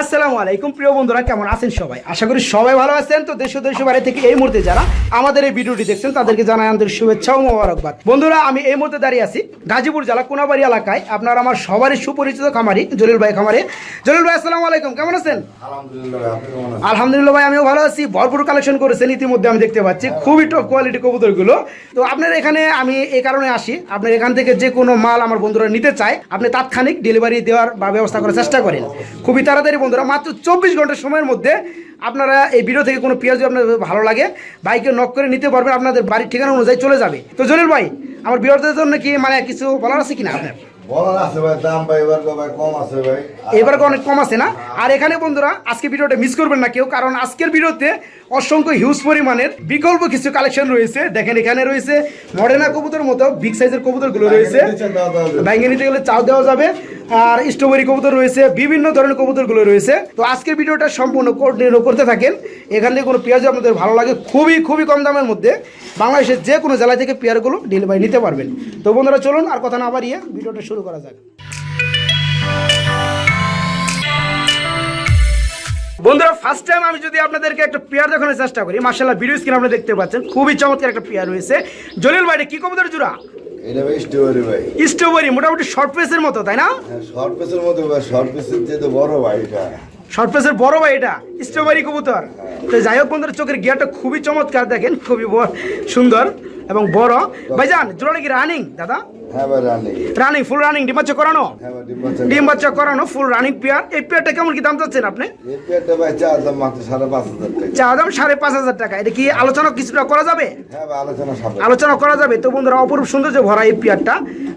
আসসালামু আলাইকুম প্রিয় বন্ধুরা কেমন আছেন সবাই? আশা করি সবাই ভালো আছেন। তো দেশ ও দেশের বাইরে থেকে এই মুহূর্তে যারা আমাদের এই ভিডিওটি দেখছেন তাদেরকে জানাই আন্তরিক শুভেচ্ছা ও মোবারকবাদ। বন্ধুরা আমি এই মুহূর্তে দাঁড়িয়ে আছি গাজীপুর জেলা কোনাবাড়ি এলাকায়। আপনার আমার সবারই সুপরিচিত খামারি জলিল ভাই খামারে। জলিল ভাই আসসালামু আলাইকুম কেমন আছেন? আলহামদুলিল্লাহ কেমন আছেন? আলহামদুলিল্লাহ ভাই আমিও ভালো আছি। ভরপুর কালেকশন করেছেন ইতিমধ্যে আমি দেখতে পাচ্ছি। খুবই টপ কোয়ালিটি কবুতরগুলো। তো আপনার এখানে আমি এই কারণে আসি। আপনার এখান থেকে যে কোনো মাল আমার বন্ধুরা নিতে চায় আপনি তাৎক্ষণিক ডেলিভারি দেওয়ার বা ব্যবস্থা করার চেষ্টা করেন। খুবই তাড়াতাড়ি বন্ধুরা মাত্র চব্বিশ ঘণ্টা সময়ের মধ্যে আপনারা এই ভিডিও থেকে কোনো পেঁয়াজ আপনার ভালো লাগে বাইকে নক করে নিতে পারবেন আপনাদের বাড়ির ঠিকানা অনুযায়ী চলে যাবে। তো জলিল ভাই আমার বিরোধীদের জন্য কি মানে কিছু বলার আছে কিনা আপনার? এবার অনেক কম আছে না? আর এখানে বন্ধুরা আজকে ভিডিওটা মিস করবেন না কেউ কারণ আজকের ভিডিওতে অসংখ্য হিউজ পরিমাণের বিকল্প কিছু কালেকশন রয়েছে। দেখেন এখানে রয়েছে মডেনা কবুতর মতো বিগ সাইজের কবুতরগুলো রয়েছে। ব্যাঙ্গে নিতে গেলে চাও দেওয়া যাবে। আর স্ট্রবেরি কবুতর রয়েছে বিভিন্ন ধরনের কবুতরগুলো রয়েছে। তো আজকের ভিডিওটা সম্পূর্ণ করতে থাকেন। এখান থেকে কোনো পেঁয়াজ আপনাদের ভালো লাগে খুবই খুবই কম দামের মধ্যে বাংলাদেশের যে কোনো জেলা থেকে পেয়ারগুলো ডেলিভারি নিতে পারবেন। তো বন্ধুরা চলুন আর কথা না বাড়িয়ে ভিডিওটা শুরু করা যাক। বন্ধুরা ফার্স্ট টাইম আমি যদি আপনাদেরকে একটা পেয়ার দেখানোর চেষ্টা করি মার্শাল্লাহ ভিডিও স্ক্রিন আপনারা দেখতে পাচ্ছেন খুবই চমৎকার একটা পেয়ার রয়েছে। জলিল ভাই কি কবুতর জোড়া? এটা ভাই স্টোরি ভাই। স্ট্রবেরি মোটামুটি শর্ট পেসের মতো তাই না? হ্যাঁ শর্ট পিসের মধ্যে ভাই শর্ট পিসের যেহেতু বড় ভাই এটা। শর্ট পেসের বড় ভাই এটা স্ট্রবেরি কবুতর। তো যাই হোক বন্ধুরা চোখের গিয়ারটা খুবই চমৎকার দেখেন খুবই সুন্দর। এবং বড়। ভাইজান জোড়াটা কি রানিং দাদা? রানি ফুল রানিং ডিম বাচ্চা করানো? হ্যাঁ ডিম বাচ্চা করানো। ফুল রানিং পেয়ার এই পেয়ারটা কেমন কি দাম চাচ্ছেন আপনি? চা দাম সাড়ে পাঁচ হাজার টাকা। এটা কি আলোচনা কিছুটা করা যাবে? হ্যাঁ আলোচনা করা যাবে। তো বন্ধুরা অপরূপ সৌন্দর্য ভরা এই পেয়ারটা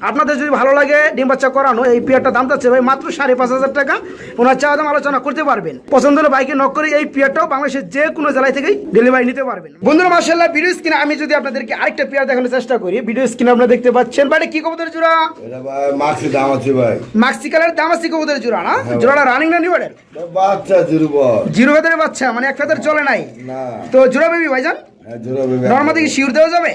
আপনাদের যদি ভালো লাগে ডিম বাচ্চা করানো এই পেয়ারটা দাম চাচ্ছে ভাই মাত্র সাড়ে পাঁচ হাজার টাকা। ওনার চা দাম আলোচনা করতে পারবেন। পছন্দ হলে বাইকে নক করে এই পেয়ারটাও বাংলাদেশের যে কোনো জেলায় থেকেই ডেলিভারি নিতে পারবেন। বন্ধুরা মার্শাল্লাহ ভিডিও স্ক্রিনে আমি যদি আপনাদেরকে আরেকটা পেয়ার দেখানোর চেষ্টা করি। ভিডিও স্ক্রিনে আপনারা দেখতে পাচ্ছেন। বাড়ি কি কবুতর জোড়া এটা ভাই মাক্সি দাম আছে ভাই। মাক্সি কালার দামাসি কবুতর জোড়া না? হ্যাঁ। জোড়াটা রানিং না নিবারের এটা বাচ্চা জিরো বল জিরো ফেদারের বাচ্চা মানে এক ফেদার চলে নাই। না। তো জোড়া বেবি ভাইজান? হ্যাঁ জোড়া বেবি নর্মাদি কি শিউর দেওয়া যাবে?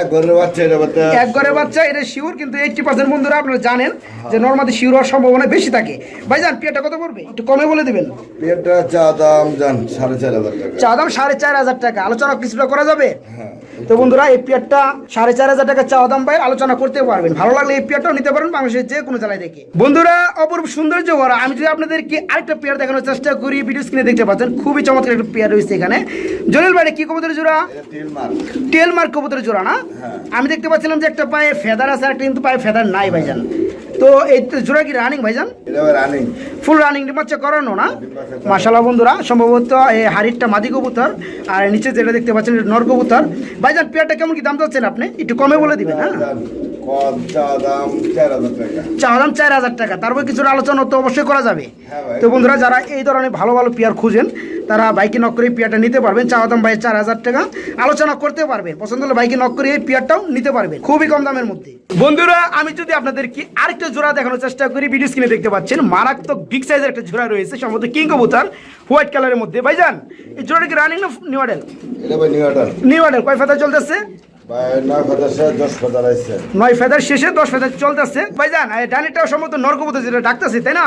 এক ঘরের বাচ্চা এটা বাচ্চা। এক ঘরের বাচ্চা এটা শিওর কিন্তু এইটটি পার্সেন্ট বন্ধুরা আপনারা জানেন যে নর্মাদি শিওর হওয়ার সম্ভাবনা বেশি থাকে। ভাইজান পেয়ারটা কত পড়বে? একটু কমে বলে দিবেন। পেয়ারটা চা দাম জান সাড়ে চার হাজার টাকা। চা দাম সাড়ে চার হাজার টাকা। আলোচনা কিছুটা করা যাবে? হ্যাঁ। তো বন্ধুরা এই পেয়ারটা সাড়ে চার হাজার টাকা চাওয়া দাম পাই আলোচনা করতে পারবেন। ভালো লাগলে এই পেয়ারটাও নিতে পারেন বাংলাদেশের যে কোনো জেলায় দেখে। বন্ধুরা অপূর্ব সৌন্দর্য ভরা আমি যদি আপনাদেরকে আরেকটা পেয়ার দেখানোর চেষ্টা করি ভিডিও স্ক্রিনে দেখতে পাচ্ছেন খুবই চমৎকার একটা পেয়ার রয়েছে এখানে। জলিল ভাই কি কবুতর জোড়া? টেলমার্ক কবুতরের জোড়া না? হ্যাঁ। আমি দেখতে পাচ্ছিলাম যে একটা পায়ে ফেদার আছে একটা কিন্তু পায়ে ফেদার নাই ভাইজান। তো এই জোড়া কি রানিং ভাইজান? রানিং ফুল রানিং বাচ্চা করানো না? মাশাল্লাহ বন্ধুরা সম্ভবত এই হাড়িরটা মাদি কবুতর আর নিচে যেটা দেখতে পাচ্ছেন নর কবুতর। ভাইজান পেয়ারটা কেমন কি দাম চাচ্ছেন আপনি? একটু কমে বলে দিবেন হ্যাঁ? কদ দাম চার হাজার টাকা। চা দাম চার হাজার টাকা। তারপর কিছুটা আলোচনা তো অবশ্যই করা যাবে। হ্যাঁ তো বন্ধুরা যারা এই ধরনের ভালো ভালো পেয়ার খুঁজেন তারা বাইকে নক করে পেয়ারটা নিতে পারবেন। চা দাম ভাই চার হাজার টাকা। আলোচনা করতে পারবেন পছন্দ হলে বাইকে নক করে এই পেয়ারটাও নিতে পারবেন খুবই কম দামের মধ্যে। বন্ধুরা আমি যদি আপনাদেরকে আরেকটা জোড়া দেখানোর চেষ্টা করি ভিডিও স্ক্রিনে দেখতে পাচ্ছেন মারাত্মক বিগ সাইজের একটা জোড়া রয়েছে সম্ভবত কিং কবুতর হোয়াইট কালারের মধ্যে। ভাইজান এই জোড়াটা কি রানিং না নিউ মডেল এটা ভাই নিউ অর্ডার নিউ মডেল কয় ফেদার চলতেছে? ভাই নয় ফেদার শেষে দশ ফেদার চলতেছে। ভাইজান এই ডানিটাও সম্ভবত নরকবুত যেটা ডাকতেছে তাই না?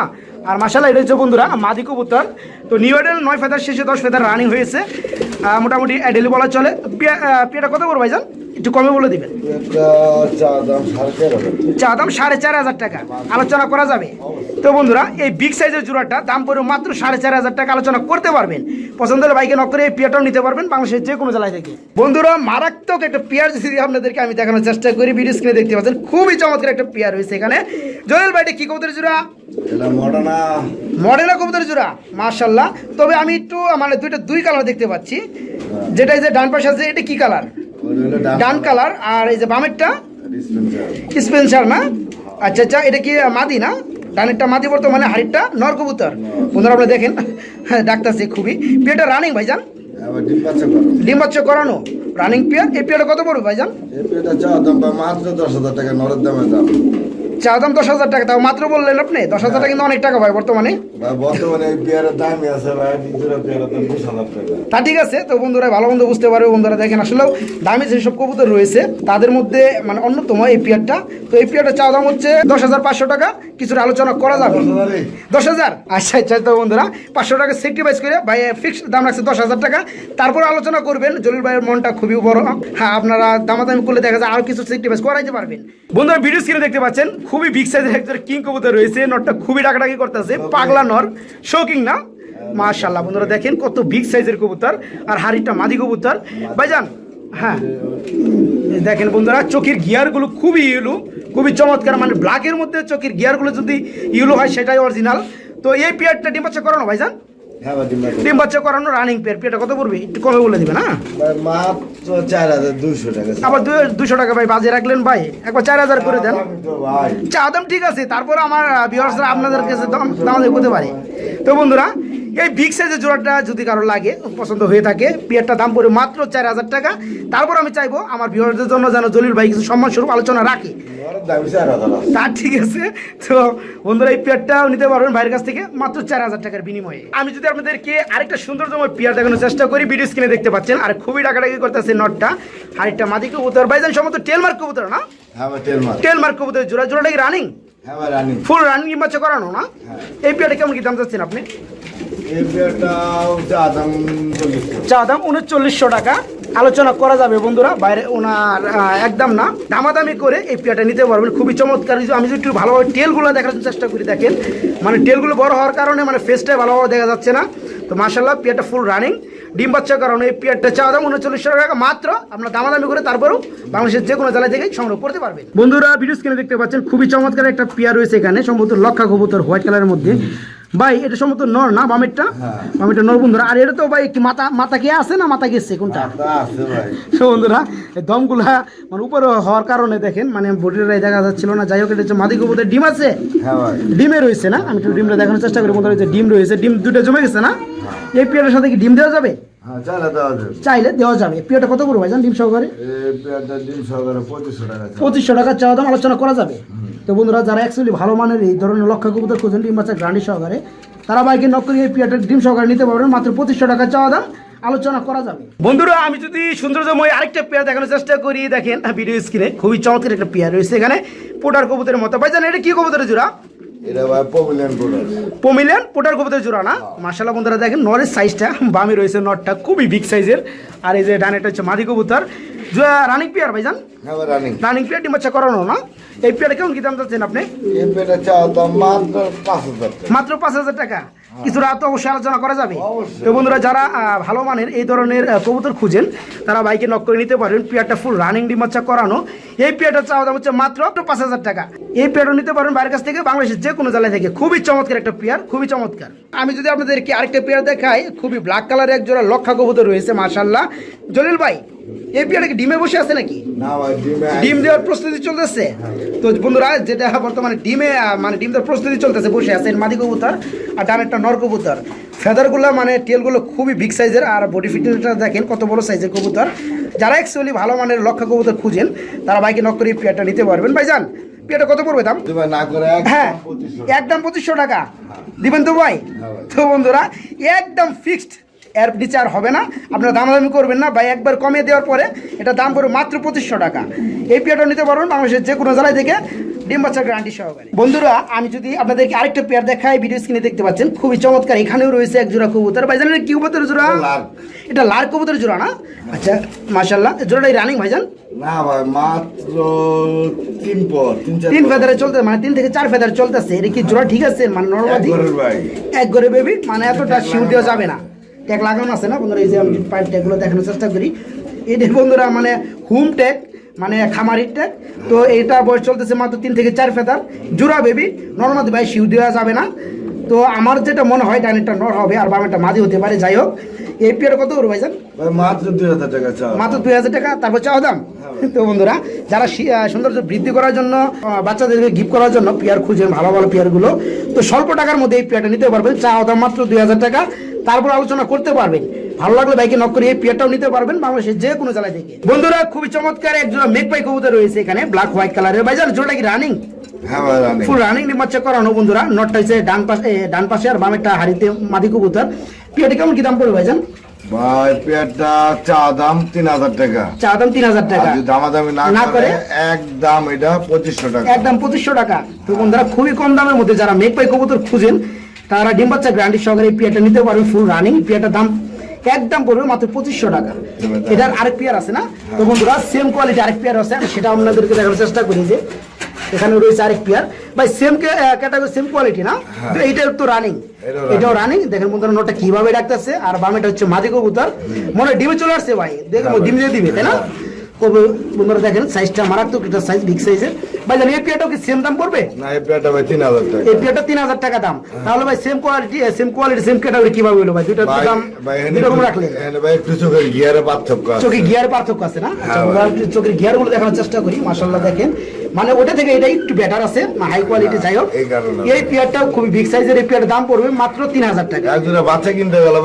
আর মাসাল্লাহ এটা হচ্ছে বন্ধুরা মাদি কবুতর। তো নিউ এডেল নয় ফেদার শেষে দশ ফেদার রানিং হয়েছে। মোটামুটি এডেল বলা চলে। পেয়েটা কত বড় ভাইজান? একটু কমে বলে দিবেন। চা দাম সাড়ে চার হাজার। টাকা। আলোচনা করা যাবে। তো বন্ধুরা এই বিগ সাইজের জোড়াটা দাম পড়ে মাত্র সাড়ে চার হাজার টাকা। আলোচনা করতে পারবেন। পছন্দ হলে বাইকে নক করে এই পিয়াটাও নিতে পারবেন বাংলাদেশের যে কোনো জেলায় থেকে। বন্ধুরা মারাত্মক একটা পেয়ার যদি আপনাদেরকে আমি দেখানোর চেষ্টা করি। ভিডিও স্ক্রিনে দেখতে পাচ্ছেন খুবই চমৎকার একটা পেয়ার রয়েছে এখানে। জয়েল বাইটে কি কবুতর জোড়া? মডেলা কবুতর জোড়া মার্শাল্লাহ তবে আমি একটু মানে দুইটা দুই কালার দেখতে পাচ্ছি। যেটা যে ডান পাশে আছে এটা কি কালার ডান কালার আর এই যে বামেরটা স্পেন্সার না? আচ্ছা আচ্ছা এটা কি মাদি না? ডানেরটা মাদি বর্তমানে হাড়িটা নর কবুতর। বন্ধুরা আপনি দেখেন হ্যাঁ ডাক্তারছে খুবই। পিয়াটা রানিং ভাইজান? ডিম বাচ্চা ডিম বাচ্চা করানো। Running pair? এই পিয়াটা কত পড়বে ভাইজান? এই পিয়াটা চা দাম মাত্র দশ হাজার টাকা নরের দামে দাম। চা দাম দশ হাজার টাকা তাও মাত্র বললেন আপনি? দশ হাজার টাকা কিন্তু অনেক টাকা ভাই বর্তমানে। পেয়ারের দামই আছে ভাই তা ঠিক আছে তো বন্ধুরা ভালো মন্দ বুঝতে পারবে বন্ধুরা দেখেন আসলেও দামি যেসব কবুতর রয়েছে তাদের মধ্যে মানে অন্যতম এই পিয়ারটা। তো এই পিয়ারটা চা দাম হচ্ছে দশ হাজার পাঁচশো টাকা কিছুটা আলোচনা করা যাবে। দশ হাজার? আচ্ছা আচ্ছা তো বন্ধুরা পাঁচশো টাকা সেক্রিফাইস করে ভাই ফিক্স দাম রাখছে দশ হাজার টাকা। তারপর আলোচনা করবেন জলিল ভাইয়ের মনটা খুবই বড়। হ্যাঁ আপনারা দামাদামি করলে দেখা যায় আরও কিছু সেক্রিফাইস করাইতে পারবেন। বন্ধুরা ভিডিও স্ক্রিনে দেখতে পাচ্ছেন খুবই বিগ সাইজের একজন কিং কবুতর রয়েছে নটটা খুবই ডাকাডাকি করতেছে পাগলা নর শৌকিং না? মাশাল্লাহ বন্ধুরা দেখেন কত বিগ সাইজের কবুতর আর হাড়িটা মাদি কবুতর। ভাইজান হ্যাঁ দেখেন বন্ধুরা চোখের গিয়ারগুলো খুবই ইউলো খুবই চমৎকার মানে ব্ল্যাকের মধ্যে চোখের গিয়ারগুলো যদি ইউলো হয় সেটাই অরিজিনাল তো এই পেয়ারটা ডিম বাচ্চা করানো ভাইজান? ভাই ডিম বাচ্চা। করানো রানিং পেয়ার পেয়ারটা কত পড়বে? একটু কমে বলে দিবে না? মাত্র চার হাজার দুশো টাকা। আবার দুশো টাকা ভাই বাজে রাখলেন ভাই। একবার চার হাজার করে দেন। চা দাম ঠিক আছে তারপর আমার ভিউয়ার্সরা আপনাদের কাছে দাম দাম করতে পারে। তো বন্ধুরা এই বিগ সাইজের জোড়াটা যদি কারও লাগে পছন্দ হয়ে থাকে পিয়ারটা দাম পড়ে মাত্র চার হাজার টাকা। তারপর আমি চাইব আমার ভিউয়ারদের জন্য যেন জলিল ভাই কিছু সম্মান স্বরূপ আলোচনা রাখে। তা ঠিক আছে। তো বন্ধুরা এই পেয়ারটাও নিতে পারবেন ভাইয়ের কাছ থেকে মাত্র চার হাজার টাকার বিনিময়ে। আমি যদি আপনাদেরকে আরেকটা সুন্দরতম পেয়ার দেখানোর চেষ্টা করি ভিডিও স্ক্রিনে দেখতে পাচ্ছেন আর খুবই ডাকাডাকি করতেছে নটটা। আরেকটা মাদি কবুতর ভাইজান সম্ভবত টেলমার্ক কবুতর না? হ্যাঁ ভাই তেল মার। টেলমার্ক জোড়া জোড়াটা কি রানিং হ্যাঁ ফুল রানিং বাচ্চা করানো না? এই পেয়ারটা কেমন কি দাম চাচ্ছেন আপনি? এই চা দাম। উনচল্লিশশো টাকা। আলোচনা করা যাবে বন্ধুরা বাইরে ওনার একদম না। দামাদামি করে এই পেয়ারটা নিতে পারবেন। খুবই চমৎকার। আমি যদি একটু ভালোভাবে টেলগুলো দেখার চেষ্টা করি দেখেন। মানে টেলগুলো বড় হওয়ার কারণে মানে ফেসটাই ভালোভাবে দেখা যাচ্ছে না। তো মার্শাল্লাহ পেয়ারটা ফুল রানিং ডিম বাচ্চার কারণে এই পেয়ারটা চা দাম উনচল্লিশ টাকা মাত্র। আপনার দামাদামি করে তারপরেও বাংলাদেশের যে কোনো জেলা থেকে সংগ্রহ করতে পারবেন। বন্ধুরা ভিডিও স্ক্রিনে দেখতে পাচ্ছেন, খুবই চমৎকার একটা পেয়ার রয়েছে এখানে, সম্ভবত লক্ষা কবুতর হোয়াইট কালারের মধ্যে। ভাই এটা সম্ভবত নর না বামেরটা? হ্যাঁ। বামেরটা নর বন্ধুরা। আর এটা তো ভাই কি মাথা মাথা কি আছে না মাথা গেছে? কোনটা? ভাই। বন্ধুরা এই দমগুলা মানে উপরে হওয়ার কারণে দেখেন মানে বডিটাই দেখা যাচ্ছিল না। যাই হোক এটা হচ্ছে মাদি উপরে ডিম আছে। হ্যাঁ ভাই। ডিমে রয়েছে না? আমি একটু ডিমটা দেখানোর চেষ্টা করি বন্ধুরা যে ডিম রয়েছে ডিম দুটো জমে গেছে না? এই পেয়ারের সাথে কি ডিম দেওয়া যাবে? হ্যাঁ চাইলে দেওয়া যাবে। পেয়ারটা কত করব ভাইজান ডিম সহকারে? পেয়ারটা পঁচিশশো টাকা চাওয়া। দাম আলোচনা করা যাবে। তো বন্ধুরা যারা অ্যাকচুয়ালি ভালো মানের এই ধরনের লক্ষ্য কবুতর খোঁজেন ডিম বাচ্চা গ্রান্ডি সহকারে তারা বাইকে নক করে এই পিয়াটার ডিম সহকারে নিতে পারবেন। মাত্র পঁচিশশো টাকা চাওয়া দাম আলোচনা করা যাবে। বন্ধুরা আমি যদি সৌন্দর্যময় আরেকটা পেয়ার দেখানোর চেষ্টা করি দেখেন ভিডিও স্ক্রিনে খুবই চমৎকার একটা পেয়ার রয়েছে এখানে। পোটার কবুতরের মতো। ভাই জানেন এটা কি কবুতরের জোড়া? পমিলেন পোটার কবুতরের জোড়া না? মার্শাল্লাহ বন্ধুরা দেখেন নরের সাইজটা বামে রয়েছে নটটা খুবই বিগ সাইজের আর এই যে ডানেটা হচ্ছে মাদি কবুতর। রানিং পেয়ার ভাইজান? হ্যাঁ ভাই রানিং। রানিং পেয়ার ডিম বাচ্চা করানো না। এই পেয়ারটা কেমন কি দাম চাচ্ছেন আপনি? মাত্র পাঁচ হাজার টাকা। কিছুটা তো অবশ্যই আলোচনা করা যাবে। তো বন্ধুরা যারা ভালো মানের এই ধরনের কবুতর খুঁজেন তারা বাইকে নক করে নিতে পারেন। পেয়ারটা ফুল রানিং ডিম বাচ্চা করানো। এই পেয়ারটা চাওয়া দাম হচ্ছে মাত্র পাঁচ হাজার টাকা। এই পেয়ারটা নিতে পারেন বাইরের কাছ থেকে বাংলাদেশের যে কোনো জেলায় থেকে। খুবই চমৎকার একটা পেয়ার খুবই চমৎকার। আমি যদি আপনাদেরকে আরেকটা পেয়ার দেখাই খুবই ব্ল্যাক কালারের এক জোড়া লক্ষা কবুতর রয়েছে মার্শাল্লাহ জলিল ভাই এই পেয়ারটা কি ডিমে বসে আছে নাকি? ডিমে দেওয়ার প্রস্তুতি চলতেছে? তো বন্ধুরা যেটা বর্তমানে ডিমে মানে ডিম দেওয়ার প্রস্তুতি চলতেছে বসে আছে মাদি কবুতর আর ডানেরটা নর কবুতর। ফেদারগুলো মানে টেলগুলো খুবই বিগ সাইজের আর বডি ফিটনেসটা দেখেন কত বড় সাইজের কবুতর। যারা অ্যাকচুয়ালি ভালো মানের লক্ষা কবুতর খুঁজেন তারা বাইকে নক করে পেয়ারটা নিতে পারবেন। ভাই যান পেয়ারটা কত পড়বে দাম? হ্যাঁ একদম পঁচিশশো টাকা। দিবেন তো হ্যাঁ ভাই। তো বন্ধুরা একদম ফিক্সড এর নিচে আর হবে না। আপনারা দামাদামি করবেন না। বা একবার কমিয়ে দেওয়ার পরে এটা দাম পড়বে মাত্র পঁচিশশো টাকা। এই পেয়ারটা নিতে পারবেন বাংলাদেশের যে কোনো জেলায় থেকে ডিম বাচ্চা গ্যারান্টি সহকারে। বন্ধুরা আমি যদি আপনাদেরকে আরেকটা পেয়ার দেখাই ভিডিও স্ক্রিনে দেখতে পাচ্ছেন খুবই চমৎকার। এখানেও রয়েছে এক জোড়া কবুতর। ভাইজান কি কবুতর জোড়া? এটা লাল কবুতর জোড়া না? আচ্ছা মাশাল্লাহ জোড়াটাই রানিং ভাইজান? না ভাই মাত্র তিন পর তিন। ফেদারে চলতে মানে তিন থেকে চার ফেদার চলতেছে। এটা কি জোড়া ঠিক আছে? মানে নর্মালি এক ঘরে বেবি মানে এতটা শিউ দেওয়া যাবে না। ট্যাগ লাগানো আছে না? বন্ধুরা এই যে আমি পায়ের ট্যাগগুলো দেখানোর চেষ্টা করি। এটা বন্ধুরা মানে হুম ট্যাগ মানে খামারির ট্যাগ তো এটা বয়স চলতেছে মাত্র তিন থেকে চার ফেদার। জোড়া বেবি নর্মালি ভাই শিউ দেওয়া যাবে না। তো আমার যেটা মনে হয় ডাইনেরটা নর হবে আর বামেরটা মাদি হতে পারে যাই হোক। এই পেয়ার কত করব ভাইজান? মাত্র দুই হাজার টাকা মাত্র দুই হাজার টাকা তারপর চাও দাম? তো বন্ধুরা যারা সৌন্দর্য বৃদ্ধি করার জন্য বাচ্চাদেরকে গিফট করার জন্য পেয়ার খুঁজেন ভালো ভালো পেয়ারগুলো। তো স্বল্প টাকার মধ্যে এই পেয়ারটা নিতে পারবেন। চাও দাম মাত্র দুই হাজার টাকা। তারপর আলোচনা করতে পারবেন। ভালো লাগলে বাইকে নক করে এই পেয়ারটাও নিতে পারবেন বাংলাদেশের যে কোনো জেলায় থেকে। বন্ধুরা খুবই চমৎকার এক জোড়া মেঘ কবুতর রয়েছে এখানে ব্ল্যাক হোয়াইট কালারের ভাইজান জোড়াটা কি রানিং ভাই ফুল রানিং ডিমাচ্চা করানো বন্ধুরা। নটটা হচ্ছে ডান পাশে ডান পাশে আর বামেরটা হাড়িতে মাদি কবুতর। কেমন কি দাম পড়বে ভাইজান? ভাই পেয়ারটা চা দাম তিন হাজার টাকা। চা দাম তিন হাজার টাকা। দামাদামি না করে করে? একদম এটা পঁচিশশো টাকা। একদম পঁচিশশো টাকা। তো বন্ধুরা খুবই কম দামের মধ্যে যারা মেঘ পাই কবুতর খুঁজেন তারা ডিম বাচ্চা গ্রান্ডি সহকারে এই পিয়াটা নিতে পারবেন ফুল রানিং পিয়াটার দাম একদম পড়বে মাত্র পঁচিশশো টাকা। এটার আরেক পেয়ার আছে না? তো বন্ধুরা সেম কোয়ালিটি আরেক পেয়ার আছে। আমি সেটা আপনাদেরকে দেখানোর চেষ্টা করি যে এখানে রয়েছে আরেক পেয়ার। ভাই সেম ক্যাটাগরি সেম কোয়ালিটি না? এইটা তো রানিং এটাও রানিং দেখেন বন্ধুরা নোটটা কীভাবে ডাকতেছে। আর বামেটা হচ্ছে মাদি কবুতর। মনে হয় ডিমে চলে আসছে ভাই। দেখো ডিম দিয়ে দিবে তাই না? বন্ধুরা দেখেন সাইজটা মারাত্মক এটা সাইজ বিগ সাইজের ভাই জানি এই পেয়ারটাও কি সেম দাম পড়বে? না এই পেয়ারটা ভাই তিন হাজার টাকা। এই পেয়ারটা টাকা দাম। তাহলে ভাই same quality same quality same category কীভাবে হলো ভাই? দুইটা দাম এরকম দুই রাখলেন। এখানে ভাই একটু চোখের গিয়ারে পার্থক্য আছে। চোখের গিয়ার পার্থক্য আছে না? হ্যাঁ, চোখের গিয়ারগুলো দেখানোর চেষ্টা করি মাশাল্লাহ দেখেন। মানে ওটা থেকে এটা একটু বেটার আছে হাই কোয়ালিটি যাই হোক। এই। পেয়ারটাও খুবই বিগ সাইজের এই পেয়ারের দাম পড়বে মাত্র তিন হাজার টাকা। বাচ্চা কিনতে গেল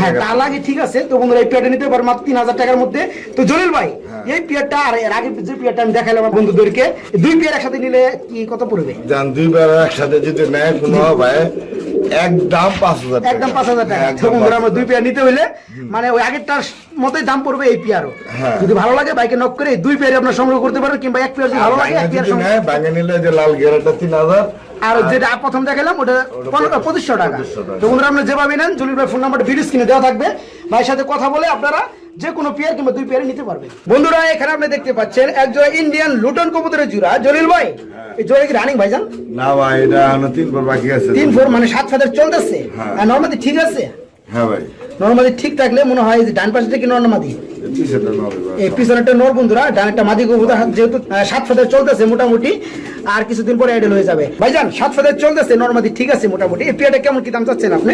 হ্যাঁ তা লাগে ঠিক আছে তো বন্ধুরা এই পেয়ারটা নিতে পারো মাত্র তিন হাজার টাকার মধ্যে। তো জলিল ভাই এই পেয়ারটা আর এর আগে যে পেয়ারটা আমি দেখাইলাম আমার বন্ধুদেরকে দুই পেয়ার একসাথে নিলে কি কত পড়বে? জান দুই পেয়ার একসাথে যদি নেয় কোনো ভাই একদম পাঁচ হাজার একদম পাঁচ হাজার টাকা। বন্ধুরা আমরা দুই। পেয়ার নিতে হইলে মানে ওই আগেরটার মতোই দাম পড়বে এই পেয়ারও। হ্যাঁ। যদি ভালো লাগে বাইকে নক করে দুই পেয়ারে আপনার সংগ্রহ করতে পারেন কিংবা এক পেয়ার যদি ভালো লাগে এক ভাঙা পেয়ার নেয়, নিলে যে লাল গেরাটা তিন হাজার আর যেটা প্রথম দেখালাম ওটা পঁচিশশো টাকা। 2500 টাকা। তো বন্ধুরা আপনারা যেভাবে নেন জলিল ভাই ফোন নাম্বারটা ভিডিও স্ক্রিনে দেওয়া থাকবে। ভাইয়ের সাথে কথা বলে আপনারা যে কোনো পেয়ার কিংবা দুই পেয়ারে নিতে পারবে। বন্ধুরা এখানে আপনি দেখতে পাচ্ছেন এক জোড়া ইন্ডিয়ান লুটন কবুতরের জোড়া। জলিল ভাই এই জোড়া কি রানিং ভাইজান? না ভাই এটা তিন পর বাকি আছে। তিন ফোর মানে সাত ফাদের চলতেছে। হ্যাঁ। আর নর্মালি ঠিক আছে? হ্যাঁ ভাই। নর্মালি ঠিক থাকলে মনে হয় যে ডান পাশে থেকে নর্মাদি এই পিছনেরটা নর বন্ধুরা ডানেরটা মাদি কবুতর যেহেতু সাত ফাদের চলতেছে মোটামুটি আর কিছুদিন পরে অ্যাডেল হয়ে যাবে। ভাইজান সাত ফাদের চলতেছে নর্মাদি ঠিক আছে মোটামুটি। এই পেয়ারটা কেমন কি দাম চাচ্ছেন আপনি?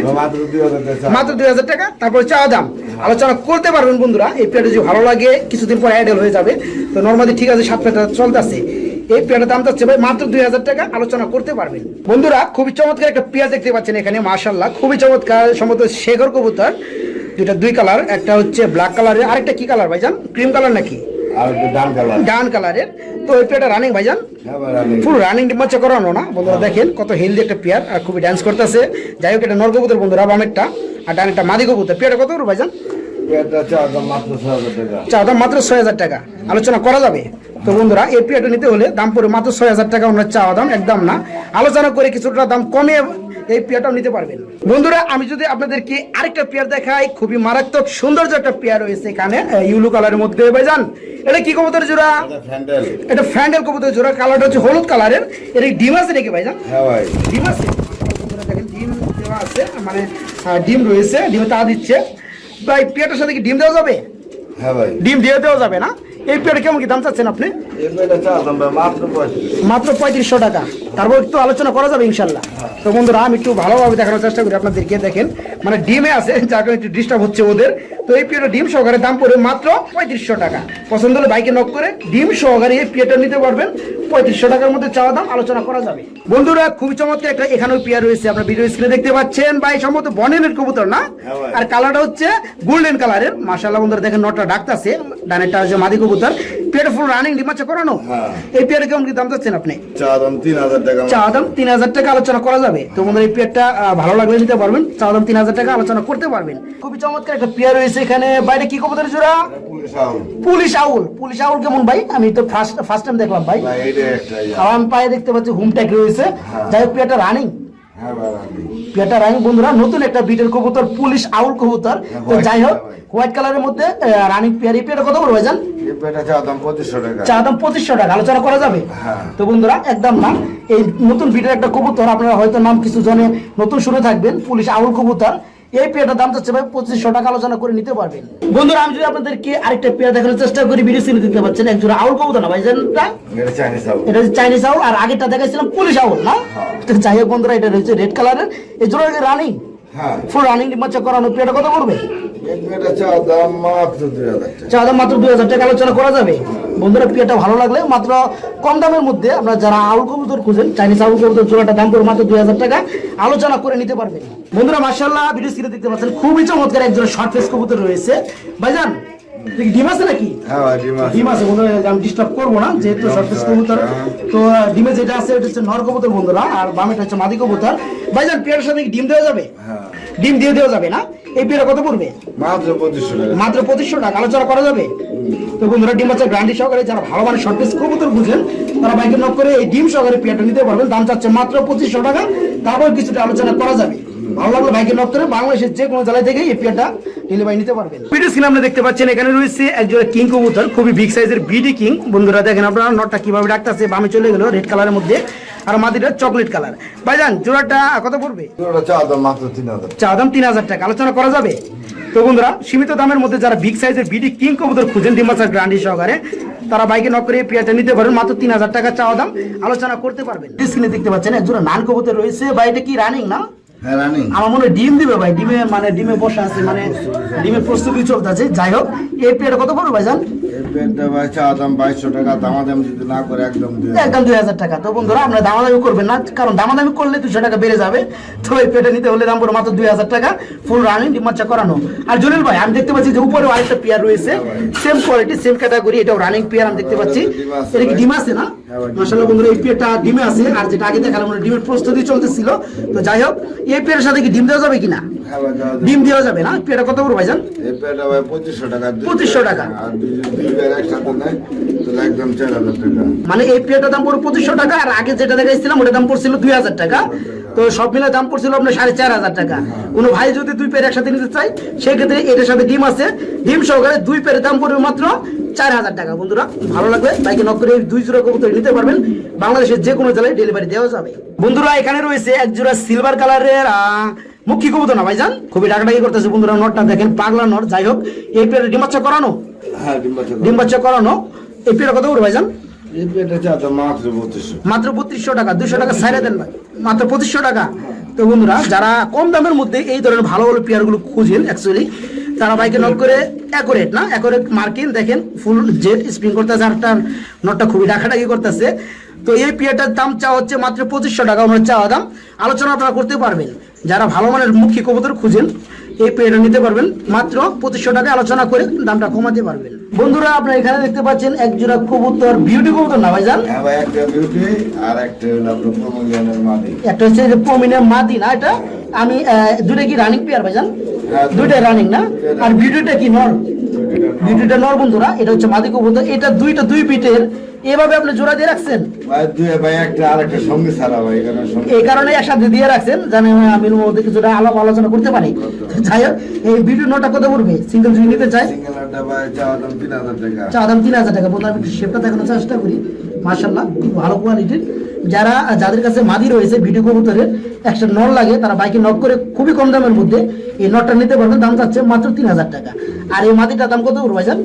মাত্র দুই হাজার টাকা তারপরে চাওয়া দাম আলোচনা করতে পারবেন বন্ধুরা এই পেয়ারটা যদি ভালো লাগে কিছুদিন পর অ্যাডেল হয়ে যাবে। তো নর্মালি ঠিক আছে সাত ফাদের চলতেছে। এই পেয়ারটার দাম যাচ্ছে ভাই মাত্র দুই হাজার টাকা আলোচনা করতে পারবেন। বন্ধুরা খুবই চমৎকার একটা পেয়ার দেখতে পাচ্ছেন এখানে মাশাল্লাহ খুবই চমৎকার সম্ভবত শেখর কবুতর দুইটা দুই কালার একটা হচ্ছে ব্ল্যাক কালারের আরেকটা কি কালার ভাইজান? ক্রিম কালার নাকি? আর ডান কালার ডান কালারের তো ওই পেয়ারটা রানিং ভাইজান? হ্যাঁ ফুল রানিং বাচ্চা করানো না বন্ধুরা দেখেন কত হেলদি একটা পেয়ার আর খুবই ডান্স করতেছে। যাই হোক এটা নর কবুতর বন্ধুরা বামেরটা আর ডানেরটা মাদি কবুতর। পেয়ারটা কত ভাইজান? চা দাম মাত্র ছয় হাজার টাকা। আলোচনা করা যাবে। তো বন্ধুরা এই পেয়ারটা নিতে হলে দাম পড়ে মাত্র ছয় হাজার টাকা ওনার চাওয়া দাম একদম না। আলোচনা করে কিছুটা দাম কমে এই পেয়ারটাও নিতে পারবেন। বন্ধুরা আমি যদি আপনাদেরকে আরেকটা পেয়ার দেখাই খুবই মারাত্মক সৌন্দর্য একটা পেয়ার রয়েছে এখানে ইউলু কালারের মধ্যে ভাইজান। এটা কি কবুতর জোড়া? এটা ফ্যান্ডেল। কবুতর জোড়া কালারটা হচ্ছে হলুদ কালারের। এটা ডিম আছে নাকি ভাইজান? হ্যাঁ ভাই। ডিম আছে। ডিম দেওয়া আছে মানে ডিম রয়েছে ডিম তা দিচ্ছে। ভাই পেটের সাথে কি ডিম দেওয়া যাবে? হ্যাঁ ভাই। ডিম দিয়ে দেওয়া যাবে না? এই পেট কেমন কি দাম চাচ্ছেন আপনি? মাত্র পঁয়ত্রিশশো টাকা। তারপর একটু আলোচনা করা যাবে ইনশাল্লাহ। তো বন্ধুরা আমি একটু ভালোভাবে দেখানোর চেষ্টা করি আপনাদেরকে দেখেন। মানে ডিমে আছে যার কারণে একটু ডিস্টার্ব হচ্ছে ওদের। তো এই পিওটা ডিম সহকারে দাম পড়বে মাত্র পঁয়ত্রিশশো টাকা। পছন্দ হলে বাইকে নক করে ডিম সহকারে এই পিয়াটা নিতে পারবেন। পঁয়ত্রিশশো টাকার মধ্যে চাওয়া দাম আলোচনা করা যাবে। বন্ধুরা খুবই চমৎকার একটা এখানেও পেয়ার রয়েছে। আপনার ভিডিও স্ক্রিনে দেখতে পাচ্ছেন। ভাই সম্ভবত বনেনের কবুতর না? হ্যাঁ। আর কালারটা হচ্ছে গোল্ডেন কালারের মাশাআল্লাহ বন্ধুরা দেখেন নটটা ডাকতাছে। ডানেরটা হচ্ছে মাদি কবুতর। পেয়ারটা ফুল রানিং ডিমাচ্ছে করানো? হ্যাঁ। এই পেয়ারে কেমন কি দাম চাচ্ছেন আপনি? চা দাম তিন হাজার টাকা চা দাম তিন হাজার টাকা আলোচনা করা যাবে। তো এই পেয়ারটা ভালো লাগলে নিতে পারবেন। চা দাম তিন হাজার টাকা আলোচনা করতে পারবেন। খুবই চমৎকার একটা পেয়ার রয়েছে এখানে। বাইরে কি কবুতর জোড়া? Police owl. Police owl. কেমন ভাই? আমি তো ফার্স্ট ফার্স্ট টাইম দেখলাম ভাই। ভাই এটা একটা ইয়া। আর আমি পায়ে দেখতে পাচ্ছি হুম ট্যাগ রয়েছে। যাই হোক পেয়ারটা রানিং হ্যাঁ রানিং বন্ধুরা নতুন একটা বিটের কবুতর পুলিশ আউল কবুতর। তো যাই হোক হোয়াইট কালারের মধ্যে রানিং পেয়ার এই পেয়ারটা কত করে ভাইজান? চা দাম পঁচিশশো টাকা। চা দাম পঁচিশশো টাকা আলোচনা করা যাবে? হ্যাঁ। তো বন্ধুরা একদম না এই নতুন বিটের একটা কবুতর আপনারা হয়তো নাম কিছু জনে নতুন শুনে থাকবেন পুলিশ আউল কবুতর। এই পেয়ারটার দাম চাচ্ছে ভাই পঁচিশশো টাকা আলোচনা করে নিতে পারবেন। বন্ধুরা আমি যদি আপনাদেরকে আরেকটা পেয়ার দেখানোর চেষ্টা করি ভিডিও সিনে দিতে পারছেন একজন আউল কবুতর না ভাই জানটা এটা চাইনিজ আউল আর আগেরটা দেখাইছিলাম পুলিশ আউল না? তো যাই হোক বন্ধুরা এটা রয়েছে রেড কালারের এই জন্য রানিং হ্যাঁ ফুল রানিং বাচ্চা করানো পেয়ারটা কত পড়বে? চা দাম মাত্র দুই হাজার টাকা। আলোচনা করা যাবে। বন্ধুরা পিয়াটা ভালো লাগলে মাত্র কম দামের মধ্যে আপনারা যারা আউল কবুতর খুঁজেন চাইনিজ আউল কবুতর জোড়াটা দাম করে মাত্র দুই হাজার টাকা আলোচনা করে নিতে পারবেন। বন্ধুরা মার্শাল্লাহ ভিডিও স্ক্রিনে দেখতে পাচ্ছেন খুবই চমৎকার একজন শর্ট ফেস কবুতর রয়েছে। ভাইজান ডিম আছে নাকি? ডিম আছে। ডিম আমি ডিস্টার্ব করব না যেহেতু সরফেস কবুতর। তো ডিমে যেটা আছে এটা হচ্ছে নর কবুতর বন্ধুরা আর বামেটা হচ্ছে মাদি কবুতর। ভাইজান পেয়ারের সাথে ডিম দেওয়া যাবে? ডিম দিয়ে দেওয়া যাবে না? এই পেয়ারা কত পড়বে? মাত্র পঁচিশশো টাকা। মাত্র পঁচিশশো টাকা আলোচনা করা যাবে? তো বন্ধুরা ডিম বাচ্চা গ্রান্ডি সহকারে যারা ভালো মানে শর্ট কবুতর বুঝেন তারা বাইকে নক করে এই ডিম সহকারে পেয়ারটা নিতে পারবেন। দাম চাচ্ছে মাত্র পঁচিশশো টাকা। তারপর কিছুটা আলোচনা করা যাবে। ভালো লাগলে বাইকে নক করে বাংলাদেশের যে কোনো জেলায় থেকে এই পেয়ারটা ডেলিভারি নিতে পারবেন। ভিডিও স্ক্রিনে আপনারা দেখতে পাচ্ছেন এখানে রয়েছে একজোড়া কিং কবুতর খুবই বিগ সাইজের বিডি কিং। বন্ধুরা দেখেন আপনারা নটটা কীভাবে ডাকতেছে বামে চলে গেল রেড কালারের মধ্যে আর মাদিটা চকলেট কালার ভাইজান জোড়াটা কত পড়বে? চা দাম তিন হাজার। টাকা আলোচনা করা যাবে? তো বন্ধুরা সীমিত দামের মধ্যে যারা বিগ সাইজের বিডি কিং কবুতর খুঁজেন ডিমাসার গ্রান্ডি সহকারে তারা বাইকে নক করে পেঁয়াজটা নিতে পারেন মাত্র তিন হাজার টাকা চাওয়া দাম। আলোচনা করতে পারবেন। স্ক্রিনে দেখতে পাচ্ছেন একজন নান কবুতর রয়েছে। বা এটা কি রানিং না? আমার মনে ডিম দিবে ভাই ডিমে মানে ডিমে বসা আছে মানে ডিমের প্রস্তুতি চলতেছে। যাই হোক এই পেয়ারটা কত পড়বে ভাইজান? না একদম দুই হাজার। একদম দুই হাজার টাকা। তো বন্ধুরা আপনারা দামাদামি করবেন না কারণ দামাদামি করলে দুশো টাকা বেড়ে যাবে। তো এই পেটে নিতে হলে দাম মাত্র দুই হাজার টাকা ফুল রানিং ডিমাচ্চা করানো। আর জলিল ভাই আমি দেখতে পাচ্ছি যে উপরে আরেকটা পেয়ার রয়েছে। সেম কোয়ালিটি সেম ক্যাটাগরি এটাও রানিং পেয়ার আমি দেখতে পাচ্ছি। এটা কি ডিম আছে না? মাসাল্লাহ বন্ধুরা, এই পেয়ারটা ডিমে আছে, আর যেটা আগে দেখালাম ডিমের প্রস্তুতি চলতেছিল। তো যাই হোক, এই পেয়ারের সাথে কি ডিম দেওয়া যাবে কিনা? ডিম দেওয়া যাবে না? পেয়ারটা কত বড় ভাইজান? ভাই পঁচিশশো টাকা দুই 2500 টাকা। আর দুই দুই পেয়ার একসাথে নেয় একদম চার হাজার টাকা। মানে এই পেয়ারটার দাম পড়ে পঁচিশশো টাকা আর আগে যেটা দেখাইছিলাম ওটার দাম পড়ছিল দুই হাজার টাকা। তো সব মিলে দাম পড়ছিল আপনার সাড়ে চার হাজার টাকা। কোনো ভাই যদি দুই পেয়ার একসাথে নিতে চাই সেক্ষেত্রে এটার সাথে ডিম আছে। ডিম সহকারে দুই পেয়ারের দাম পড়বে মাত্র চার হাজার টাকা। বন্ধুরা ভালো লাগবে? বাইকে নক করে দুই জোড়া কবুতর নিতে পারবেন। বাংলাদেশের যে কোনো জেলায় ডেলিভারি দেওয়া যাবে। বন্ধুরা এখানে রয়েছে এক জোড়া সিলভার কালারের মুখী কবুতর না ভাইজান? খুবই ডাকাডাকি করতেছে বন্ধুরা নটটা দেখেন পাগলা নট যাই হোক এই পেয়ারের ডিম বাচ্চা করানো? হ্যাঁ ডিম বাচ্চা করানো। এই পেয়ার কত ভাইজান? এই পেটটা মাত্র বত্রিশশো টাকা দুশো টাকা সাইডে দেন ভাই। মাত্র পঁচিশশো টাকা। তো বন্ধুরা যারা কম দামের মধ্যে এই ধরনের ভালো ভালো পেয়ারগুলো খুঁজেন অ্যাকচুয়ালি তারা বাইকে নক করে অ্যাকোরেট না? অ্যাকোরেট মার্কিন দেখেন ফুল জেট স্প্রিং করতেছে আর তার নটটা খুবই ডাকাডাকি করতেছে। তো এই পেয়ারটার দাম চা হচ্ছে মাত্র পঁচিশশো টাকা ওনার চাওয়া দাম আলোচনা আপনারা করতে পারবেন। যারা ভালো মানের মুখী কবুতর খুঁজেন এই পেয়েটা নিতে পারবেন। মাত্র পঁচিশশো টাকা আলোচনা করে দামটা কমাতে পারবেন। বন্ধুরা আপনারা এখানে দেখতে পাচ্ছেন এক জোড়া কবুতর বিউটি কবুতর না ভাইজান? হ্যাঁ ভাই একটা বিউটি আর একটা হলো আপনার মাদি। একটা হচ্ছে প্রমিনের মাদি না এটা? আমি দুটো কি রানিং পেয়ার ভাইজান? দুইটা রানিং না? আর ভিডিওটা কি নর? ভিডিওটা নর বন্ধুরা এটা হচ্ছে মাদি কবুতর এটা দুইটা দুই পিটের এভাবে আপনি জোড়া দিয়ে রাখছেন? ভাই দুই ভাই একটা আর একটা সঙ্গে ছাড়া ভাই এখানে এই কারণে একসাথে দিয়ে রাখছেন জানি আমি কিছুটা আলাপ আলোচনা করতে পারি। যাই হোক এই ভিডিও নোটটা কত পড়বে? সিঙ্গেল যদি নিতে চাই চা দাম তিন হাজার টাকা। বন্ধু আমি শেপটা দেখানোর চেষ্টা করি? মার্শাল্লাহ খুব ভালো কোয়ালিটির যারা যাদের কাছে মাদি রয়েছে ভিডিও কবুতরের একটা নল লাগে তারা বাইকে নক করে খুবই কম দামের মধ্যে এই নটটা নিতে পারবেন দাম চাচ্ছে মাত্র তিন হাজার টাকা। আর এই মাদিটার দাম কত করব ভাইজান?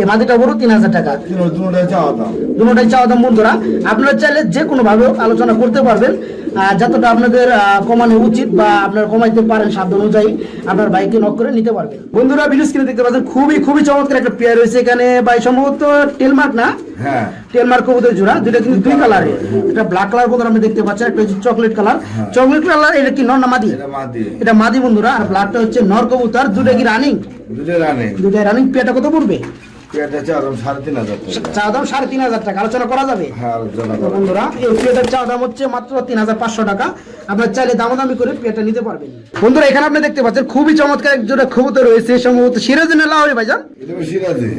এই মাদিটা বড় তিন হাজার টাকা। তিন দুটা চা দাম। দুটোটাই চাওয়া দাম বন্ধুরা। আপনারা চাইলে যে কোনো ভাবে আলোচনা করতে পারবেন। যতটা আপনাদের কমানো উচিত বা আপনারা কমাইতে পারেন সাধ্য অনুযায়ী আপনার বাইকে নক করে নিতে পারবেন। বন্ধুরা ভিডিও স্ক্রিনে দেখতে পাচ্ছেন খুবই খুবই চমৎকার একটা পেয়ার রয়েছে এখানে। বাই সম্ভবত টেলমার্ক না? হ্যাঁ। টেলমার্ক কবুতর জোড়া। দুটা কিন্তু দুই কালারের এটা ব্ল্যাক কালার বন্ধুরা আপনি দেখতে পাচ্ছেন একটা হচ্ছে চকলেট কালার চকলেট কালার এটা কি নর না মাদি? এটা মাদি। বন্ধুরা আর ব্ল্যাকটা হচ্ছে নর কবুতর দুটা কি রানিং দুটো রানিং দুটো রানিং পেটা কত পড়বে? চা দাম সাড়ে তিন হাজার টাকা। চা দাম সাড়ে তিন হাজার টাকা। আলোচনা করা যাবে? হ্যাঁ আলোচনা বন্ধুরা এই প্লেটের চা দাম হচ্ছে মাত্র তিন হাজার পাঁচশো টাকা। আপনার চাইলে দামাদামি করে নিতে পারবেন। বন্ধুরা এখানে আপনি দেখতে পাচ্ছেন খুবই চমৎকার এক জোড়া কবুতর রয়েছে। সম্ভবত সিরাজি লাহরি ভাইজান?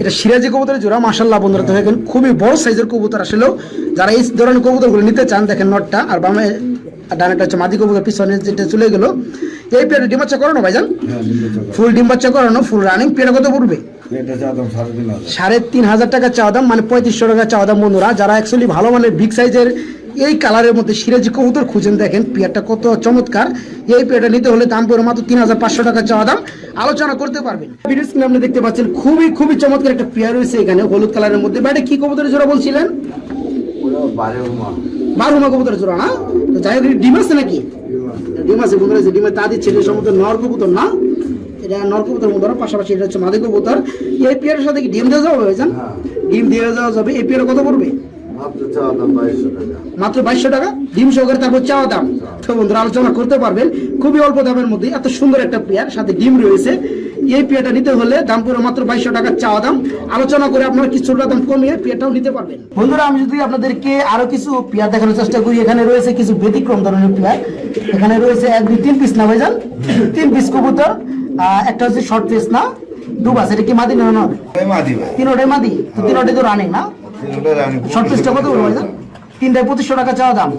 এটা সিরাজি। কবুতরের জোড়া মাসাল্লাহ বন্ধুরা তো দেখেন খুবই বড় সাইজের কবুতর আসলেও যারা এই ধরনের কবুতরগুলো নিতে চান দেখেন নটটা আর বামে ডানেটা হচ্ছে মাদি কবুতর পিছনে যেটা চলে গেল। এই পেয়ারটা ডিম বাচ্চা করানো ভাইজান? হ্যাঁ ফুল ডিম বাচ্চা করানো ফুল রানিং পেয়ারটা কত পড়বে? সাড়ে তিন হাজার। টাকা চাওয়া দাম মানে পঁয়ত্রিশশো টাকা চাওয়া দাম বন্ধুরা। যারা অ্যাকচুয়ালি ভালো মানের বিগ সাইজের এই কালারের মধ্যে সিরাজি কবুতর খুঁজেন দেখেন পেয়ারটা কত চমৎকার। এই পেয়ারটা নিতে হলে দাম পড়ে মাত্র তিন হাজার পাঁচশো টাকা চাওয়া দাম। আলোচনা করতে পারবেন। ভিডিও স্ক্রিনে আপনি দেখতে পাচ্ছেন খুবই খুবই চমৎকার একটা পেয়ার রয়েছে এখানে হলুদ কালারের মধ্যে। বাইরে কি কবুতরের জোড়া বলছিলেন? ওরা বারে উমা বারুমা কবুতরের জোড়া না? তো যাই হোক ডিম আছে নাকি? ডিম আছে। বন্ধুরা যে ডিমের তা দিচ্ছে এটা সম্ভবত নর কবুতর না? এটা নর কবুতর পাশাপাশি এটা হচ্ছে মাদি কবুতর এই পেয়ারের সাথে কি ডিম দেওয়া যাবে ভাইজান? হ্যাঁ। ডিম দেওয়া যাবে এই পেয়ারে কত পড়বে? মাত্র বাইশশো টাকা। ডিম সহকারে তারপর চাওয়া দাম। তো বন্ধুরা আলোচনা করতে পারবেন খুবই অল্প দামের মধ্যে এত সুন্দর একটা পেয়ার সাথে ডিম রয়েছে। এই পেয়ারটা নিতে হলে দাম পুরো মাত্র বাইশশো টাকা চাওয়া দাম। আলোচনা করে আপনারা কিছুটা দাম কমিয়ে পেয়ারটাও নিতে পারবেন। বন্ধুরা আমি যদি আপনাদেরকে আরও কিছু পেয়ার দেখানোর চেষ্টা করি এখানে রয়েছে কিছু ব্যতিক্রম ধরনের পেয়ার। এখানে রয়েছে এক দুই তিন পিস না ভাইজান? তিন পিস কবুতর। একটা হচ্ছে শর্ট পিস না দুবাস এটা কি মাদি না না? মাদি ভাই। তিনোটাই মাদি? তো তিনোটাই তো রানিং না? শর্ট পিসটা কত তিনটায় পঁচিশশো টাকা চাওয়া দাম।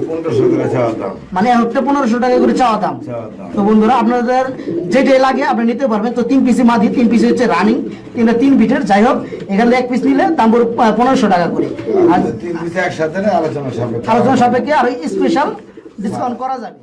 মানে একটা পনেরোশো টাকা করে চাওয়া দাম। তো বন্ধুরা আপনাদের যেটাই লাগে আপনি নিতে পারবেন। তো তিন পিসি মাদি তিন পিস হচ্ছে রানিং তিনটা তিন বিটের যাই হোক এখানে এক পিস নিলে দাম পনেরোশো টাকা করে। আলোচনা সাপেক্ষে আর স্পেশাল ডিসকাউন্ট করা যাবে।